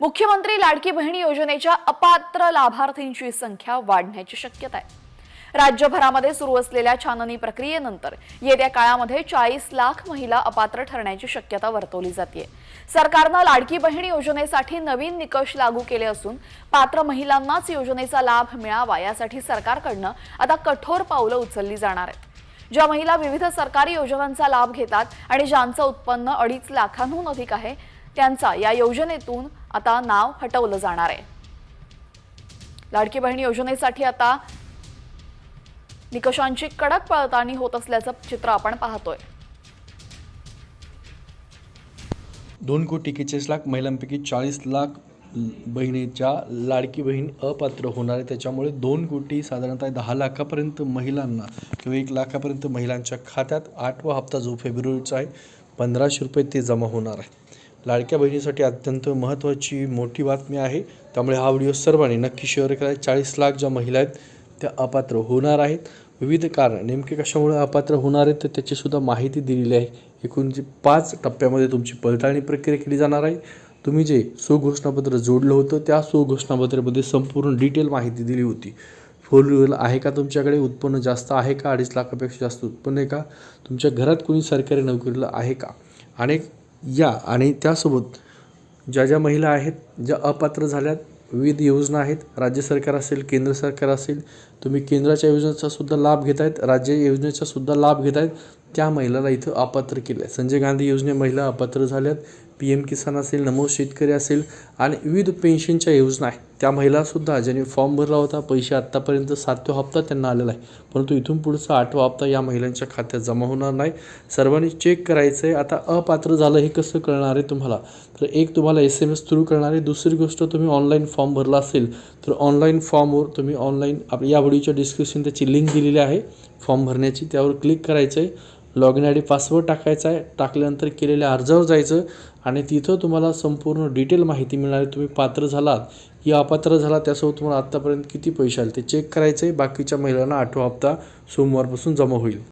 मुख्यमंत्री लाडकी बहीण योजनेच्या अपात्र लाभार्थींची संख्या वाढण्याची शक्यता आहे. राज्यभरामध्ये सुरू असलेल्या छाननी प्रक्रियेनंतर येत्या काळामध्ये चाळीस लाख महिला अपात्र ठरण्याची शक्यता वर्तवली जाते सरकारनं लाडकी बहीण योजनेसाठी नवीन निकष लागू केले असून पात्र महिलांनाच योजनेचा लाभ मिळावा यासाठी सरकारकडनं आता कठोर पावलं उचलली जाणार आहेत. ज्या महिला विविध सरकारी योजनांचा लाभ घेतात आणि ज्यांचं उत्पन्न अडीच लाखांहून अधिक आहे त्यांचा या योजनेतून आता नाव हटवलं जाणार आहे. लाडकी बहिणी योजनेसाठी आता निकषांची कडक पडताळणी होत असल्याचं चित्र आपण पाहतोय. दोन कोटी एकेचाळीस लाख महिलांपैकी चाळीस लाख बहिणीच्या लाडकी बहीण अपात्र होणार आहे. त्याच्यामुळे दोन कोटी साधारणतः दहा लाखापर्यंत महिलांना किंवा एक लाखापर्यंत महिलांच्या खात्यात आठवा हप्ता जो फेब्रुवारीचा आहे पंधराशे रुपये ते जमा होणार आहे. लाडक्या बहिणीसाठी अत्यंत महत्त्वाची मोठी बातमी आहे. त्यामुळे हा व्हिडिओ सर्वांनी नक्की शेअर करा. चाळीस लाख ज्या महिला आहेत त्या अपात्र होणार आहेत. विविध कारण नेमके कशामुळे अपात्र होणार आहेत तर त्याचीसुद्धा माहिती दिलेली आहे. एकूण जे पाच टप्प्यामध्ये तुमची पडताळणी प्रक्रिया केली जाणार आहे. तुम्ही जे सुघोषणापत्र जोडलं होतं त्या सुघोषणापत्रामध्ये संपूर्ण डिटेल माहिती दिली होती. फोर व्हीलर आहे का तुमच्याकडे? उत्पन्न जास्त आहे का? अडीच लाखापेक्षा जास्त उत्पन्न आहे का? तुमच्या घरात कोणी सरकारी नोकरीला आहे का? अनेक या आणि त्यासोबत ज्या ज्या महिला आहेत ज्या अपात्र झाल्यात विविध योजना आहेत राज्य सरकार असेल केंद्र सरकार असेल तुम्ही केंद्राच्या योजनेचा सुद्धा लाभ घेत आहेत राज्य योजनेचा सुद्धा लाभ घेत आहेत त्या महिलाला इथं अपात्र केलं आहे संजय गांधी योजने महिला अपात्र झाल्यात. पी एम किसान असेल नमो शेतकरी असेल आणि विविध पेन्शनच्या योजना आहेत. त्या महिलासुद्धा ज्यांनी फॉर्म भरला होता पैसे आत्तापर्यंत सातवा हप्ता त्यांना आलेला आहे. परंतु इथून पुढचा आठवा हप्ता या महिलांच्या खात्यात जमा होणार नाही. सर्वांनी चेक करायचं आहे आता अपात्र झालं हे कसं कळणार आहे तुम्हाला? तर एक तुम्हाला एस एम एस थ्रू करणार आहे. दुसरी गोष्ट तुम्ही ऑनलाईन फॉर्म भरला असेल तर ऑनलाईन फॉर्मवर तुम्ही ऑनलाईन आप या व्हिडिओच्या डिस्क्रिप्शन त्याची लिंक दिलेली आहे. फॉर्म भरण्याची त्यावर क्लिक करायचं आहे log in I D password टाकायचा आहे. टाकल्यानंतर केलेल्या अर्जावर जायचं आणि तिथं तुम्हाला संपूर्ण डिटेल माहिती मिळणार आहे. तुम्ही पात्र झालात. की अपात्र झाला त्यासोबत तुम्हाला आत्तापर्यंत किती पैसे आले ते चेक करायचं आहे बाकीच्या महिलांना आठवा हप्ता सोमवारपासून जमा होईल.